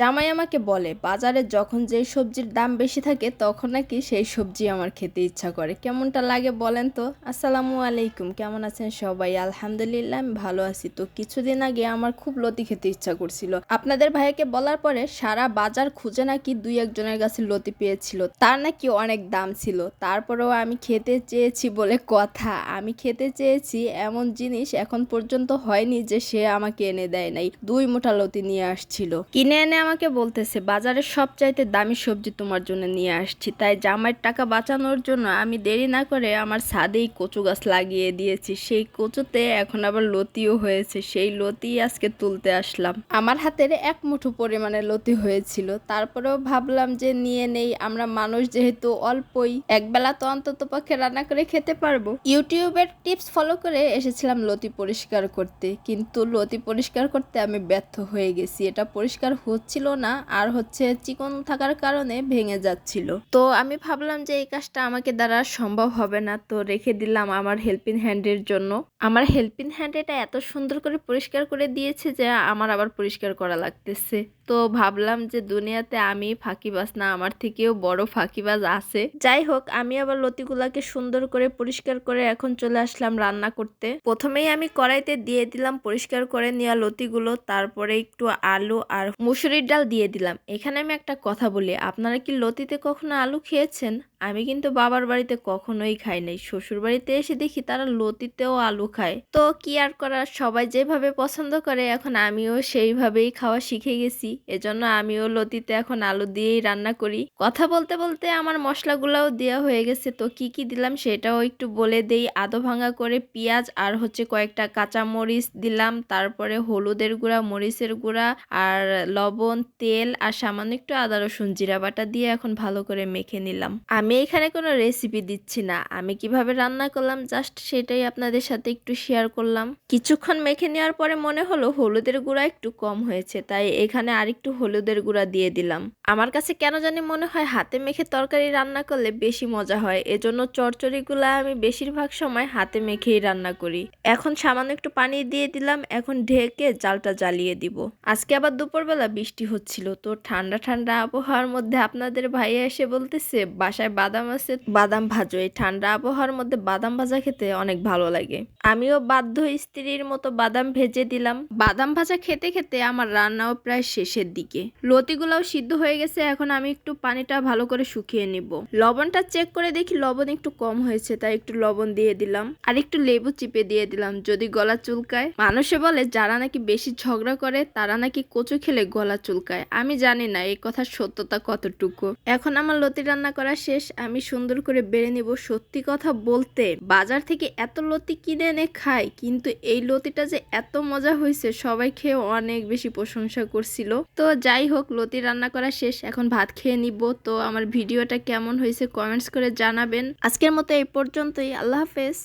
জামাই আমাকে বলে, বাজারে যখন যেই সবজির দাম বেশি থাকে তখন নাকি সেই সবজি আমার খেতে ইচ্ছা করে। কেমনটা লাগে বলেন তো? আসসালামু আলাইকুম, কেমন আছেন সবাই? আলহামদুলিল্লাহ, আমি ভালো আছি। তো কিছুদিন আগে আমার খুব লতি খেতে ইচ্ছা করছিল। আপনাদের ভাইকে বলার পরে সারা বাজার খুঁজে নাকি দুই একজনের কাছে লতি পেয়েছিল। তার নাকি অনেক দাম ছিল। তারপরেও আমি খেতে চেয়েছি বলে কথা। আমি খেতে চেয়েছি এমন জিনিস এখন পর্যন্ত হয়নি যে সে আমাকে এনে দেয় নাই। দুই মোটা লতি নিয়ে আসছিল। কিনে এনে আমাকে বলতেছে বাজারের সবচাইতে দামি সবজি তোমার জন্য নিয়ে আসছি। তাই জামাইয়ের টাকা বাঁচানোর জন্য আমি দেরি না করে আমার ছাদেই কচু গাছ লাগিয়ে দিয়েছি। সেই কচুতে এখন আবার লতিও হয়েছে। সেই লতি আজকে তুলতে আসলাম। আমার হাতের এক মুঠো পরিমাণে লতি হয়েছিল। তারপরেও ভাবলাম যে নিয়ে নেই। আমরা মানুষ যেহেতু অল্পই, একবেলা তো অন্তত পক্ষে রান্না করে খেতে পারব। ইউটিউবের টিপস ফলো করে এসেছিলাম লতি পরিষ্কার করতে। কিন্তু লতি পরিষ্কার করতে আমি ব্যর্থ হয়ে গেছি। এটা পরিষ্কার হচ্ছিল না আর হচ্ছে চিকন থাকার কারণে ভেঙে যাচ্ছিল। তো আমি ভাবলাম যে এই কাজটা আমাকে দ্বারা সম্ভব হবে না, তো রেখে দিলাম আমার হেল্পিং হ্যান্ডের জন্য। আমার হেল্পিং হ্যান্ড এটা এত সুন্দর করে পরিষ্কার করে দিয়েছে যে আমার আবার পরিষ্কার করা লাগতেছে। তো ভাবলাম যে দুনিয়াতে আমি ফাঁকিবাজ না, আমার থেকেও বড় ফাঁকিবাজ আছে। যাই হোক, আমি আবার লতিগুলাকে সুন্দর করে পরিষ্কার করে এখন চলে আসলাম রান্না করতে। প্রথমেই আমি কড়াইতে দিয়ে দিলাম পরিষ্কার করে নেওয়া লতিগুলো, তারপরে একটু আলু আর মুসুরির ডাল দিয়ে দিলাম। এখানে আমি একটা কথা বলি, আপনারা কি লতিতে কখনো আলু খেয়েছেন? আমি কিন্তু বাবার বাড়িতে কখনোই খাই নাই। শ্বশুর বাড়িতে এসে দেখি তারা লতিতেও আলু খায়। তো কি আর করার, সবাই যেভাবে পছন্দ করে, এখন আমিও সেইভাবেই খাওয়া শিখে গেছি। এজন্য আমিও লতিতে এখন আলু দিয়েই রান্না করি। কথা বলতে বলতে আমার মশলাগুলোও দেওয়া হয়ে গেছে, তো কি কি দিলাম সেটাও একটু বলে দেই। আদো ভাঙা করে পেঁয়াজ আর হচ্ছে কয়েকটা কাঁচা মরিচ দিলাম, তারপরে হলুদের গুঁড়া, মরিচের গুঁড়া আর লবণ, তেল আর সামান্য একটু আদা, রসুন, জিরা বাটা দিয়ে এখন ভালো করে মেখে নিলাম। আমি এখানে কোনো রেসিপি দিচ্ছি না। আমি কীভাবে রান্না করলাম জাস্ট সেটাই আপনাদের সাথে একটু শেয়ার করলাম। কিছুক্ষণ মেখে নেওয়ার পরে মনে হলো হলুদের গুঁড়া একটু কম হয়েছে, তাই এখানে আরেকটু হলুদের গুঁড়া দিয়ে দিলাম। আমার কাছে কেন জানি মনে হয় হাতে মেখে তরকারি রান্না করলে বেশি মজা হয়। এজন্য চরচড়িগুলো আমি বেশিরভাগ সময় হাতে মেখেই রান্না করি। এখন সামান্য একটু পানি দিয়ে দিলাম, এখন ঢেকে জালটা জ্বালিয়ে দিব। আজকে আবার দুপুরবেলা বৃষ্টি হচ্ছিল, তো ঠান্ডা ঠান্ডা আবহাওয়ার মধ্যে আপনাদের ভাইয়া এসে বলতেছে, বাসায় বাদাম আছে, বাদাম ভাজো। এই ঠান্ডা আবহাওয়ার মধ্যে বাদাম ভাজা খেতে অনেক ভালো লাগে। আমিও বাধ্য স্ত্রীর মতো বাদাম ভেজে দিলাম। বাদাম ভাজা খেতে খেতে আমার রান্নাও প্রায় শেষের দিকে। লতিগুলাও সিদ্ধ হয়ে গেছে, এখন আমি একটু পানিটা ভালো করে শুকিয়ে নিব। লবণটা চেক করে দেখি লবণ একটু কম হয়েছে, তাই একটু লবণ দিয়ে দিলাম। আর একটু লেবু চিপে দিয়ে দিলাম, যদি গলা চুলকায়। মানুষে বলে, যারা নাকি বেশি ঝগড়া করে, তারা নাকি কচু খেলে গলা চুলকায়। আমি জানি না, এই কথার সত্যতা কতটুকু। এখন আমার লতি রান্না করা শেষ, আমি সুন্দর করে বেড়ে নিব। সত্যি কথা বলতে, বাজার থেকে এত লতি কিনে এনে খাই, কিন্তু এই লতিটা যে এত মজা হয়েছে সবাই খেয়ে অনেক বেশি প্রশংসা করছিল। তো যাই হোক, লতি রান্না করা শেষ, এখন ভাত খেয়ে নিব। তো আমার ভিডিওটা কেমন হয়েছে কমেন্টস করে জানাবেন। আজকের মতো এই পর্যন্তই, আল্লাহ হাফেজ।